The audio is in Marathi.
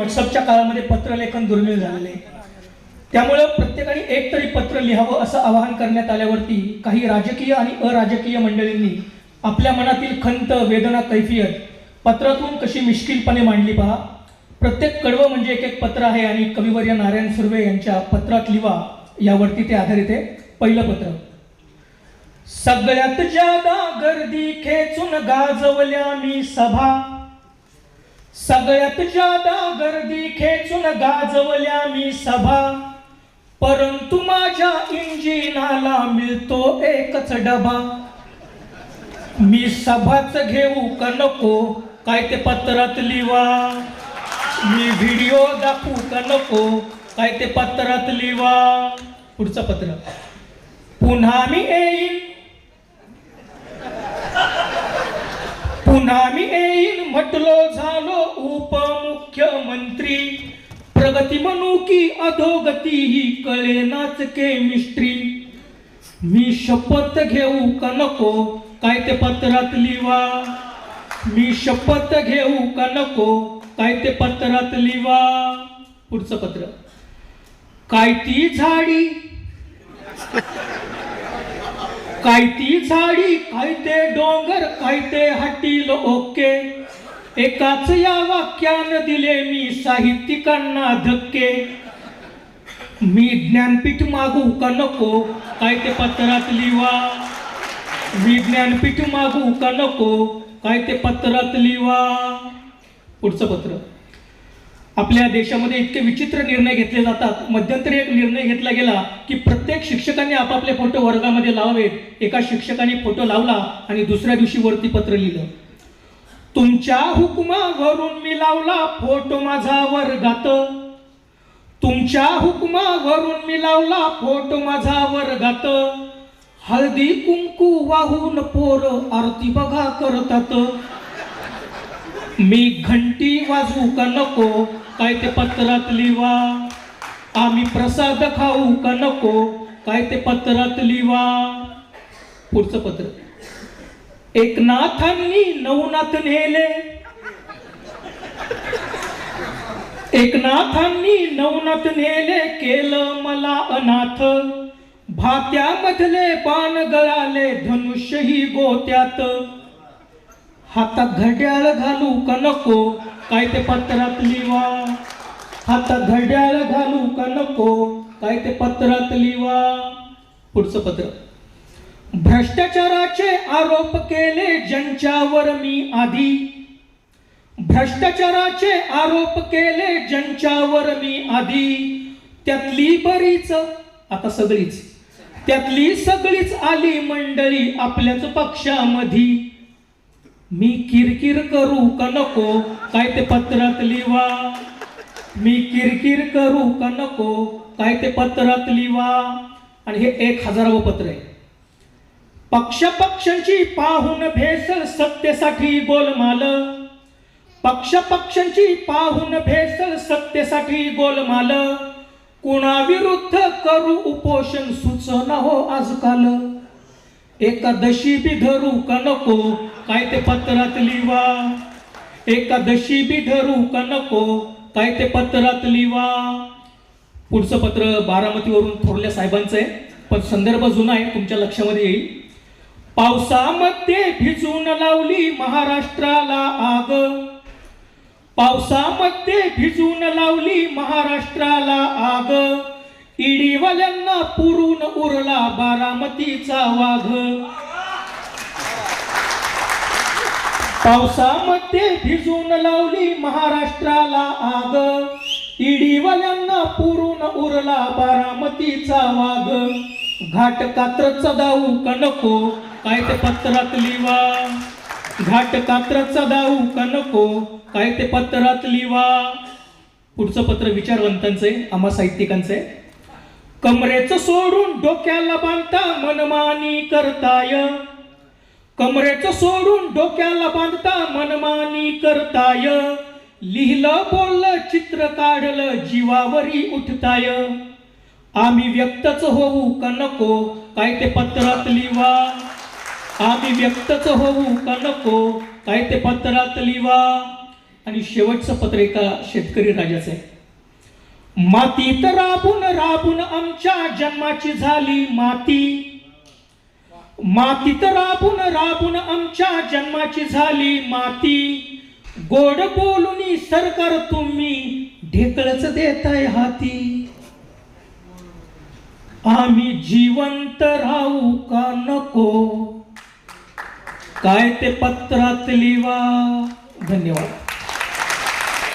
व्हॉट्सअपच्या काळामध्ये पत्रलेखन दुर्मिळ झालेलं. आहे त्यामुळं प्रत्येकाने एक तरी पत्र लिहावं असं आवाहन करण्यात आल्यावरती काही राजकीय आणि अराजकीय मंडळींनी आपल्या मनातील खंत वेदना कैफियत पत्रातून कशी मिश्किलपणे मांडली पहा. प्रत्येक कडवं म्हणजे एक एक पत्र आहे आणि कविवर्य नारायण सुर्वे यांच्या पत्रात लिवा यावरती ते आधारित आहे. पहिलं पत्र. सगळ्यात जादा गर्दी खेचून गाजवल्या मी सभा. सगळ्यात जादा गर्दी खेचून गाजवल्या मी सभा. परंतु माझ्या इंजिनाला मिळतो एकच डबा. मी सभाच घेऊ का नको? काय ते पत्रात लिवा. मी व्हिडिओ दाखवू का नको? काय ते पत्रात लिवा. पुढचं पत्र. पुन्हा मी येईन. पुन्हा मी येईन म्हटलो झालं. प्रगती म्हणू की अधोगती ही कळेनाच केमिस्ट्री मी शपथ घेऊ का नको? काय ते पत्रात लिवा मी शपथ घेऊ का नको? काय ते पत्रात लिवा पुढचं पत्र. काय ती झाडी? काय ती झाडी? काय ते डोंगर? काय ते हटील ओके? एकाच या वाक्यानं दिले मी साहित्यिकांना धक्के. मी ज्ञानपीठ मागू का नको? काय ते पत्रात लिवा. मी ज्ञानपीठ मागू का नको? काय ते पत्रात लिवा. पुढचं पत्र. आपल्या देशामध्ये इतके विचित्र निर्णय घेतले जातात. मध्यंतरी एक निर्णय घेतला गेला की प्रत्येक शिक्षकांनी आपापले फोटो वर्गामध्ये लावावेत. एका शिक्षकाने फोटो लावला आणि दुसऱ्या दिवशी वरती पत्र लिहिलं. तुमच्या हुकमावरून मी लावला फोटो माझा वर्गात. तुमच्या हुकमावरून मी लावला फोटो माझा वर्गात. हळदी कुंकू वाहून पोर आरती बघा करतात. मी घंटी वाजवू का नको काय ते पत्रात लिवा. आम्ही प्रसाद खाऊ का नको काय ते पत्रात लिवा. पुढचं पत्र. एकनाथांनी नवनाथ नेले. एकनाथांनी नवनाथ नेले केलं मला अनाथ. भात्यामधले पान गळाले धनुष्यही गोत्यात. हातात घड्याळ घालू का नको? काय ते पत्रात लिवा. हातात घड्याळ घालू का नको? काय ते पत्रात लिवा. पुढचं पत्र. भ्रष्टाचाराचे आरोप केले ज्यांच्यावर मी आधी. भ्रष्टाचाराचे आरोप केले ज्यांच्यावर मी आधी. त्यातली बरीच आता सगळीच. त्यातली सगळीच आली मंडळी आपल्याच पक्षामधी. मी किरकिर करू का नको? काय ते पत्रात लिवा मी किरकिर करू का नको? काय ते पत्रात लिवा आणि हे एक हजारावं पत्र आहे. पक्ष पक्षांची पाहून भेसळ सत्तेसाठी गोलमाल. पक्ष पक्षांची पाहून भेसळ सत्तेसाठी गोलमाल. कुणाविरुद्ध करू उपोषण सुचना हो आजकाल. एकादशी बी धरू का नको? काय ते पत्रात लिवा. एकादशी बी धरू का नको? काय ते पत्रात लिवा. पुढचं पत्र बारामतीवरून थोरल्या साहेबांचं आहे. पण संदर्भ जुना आहे तुमच्या लक्षामध्ये येईल. पावसामध्ये भिजून लावली महाराष्ट्राला आग. पावसामध्ये भिजून लावली महाराष्ट्राला आग. इडीवाल्यांना पुरून उरला बारामतीचा वाघ. पावसामध्ये भिजून लावली महाराष्ट्राला आग. इडीवाल्यांना पुरून उरला बारामतीचा वाघ. घाट कात्र चदाऊ का नको? काय ते पत्रात लिवा घाट कात्रचा दाऊ का नको? काय ते पत्रात लिवा पुढचं पत्र विचारवंतांचं आहे आम्हा साहित्यिकांचं आहे. कमरेचं सोडून डोक्याला बांधता मनमानी करताय. कमरेचं सोडून डोक्याला बांधता मनमानी करताय. लिहिलं बोललं चित्र काढलं जीवावरी उठताय. आम्ही व्यक्तच होऊ का नको? काय ते पत्रात लिवा आम्ही व्यक्तच होऊ का नको? काय ते पत्रात लिवा? आणि शेवटचं पत्र एका शेतकरी राजाचं आहे. मातीत राबून राबून आमच्या जन्माची झाली माती. मातीत राबून राबून आमच्या जन्माची झाली माती. गोड बोलून सरकार तुम्ही ढेकळच देताय हाती. आम्ही जिवंत राहू का नको? काय ते पत्रात लिवा धन्यवाद.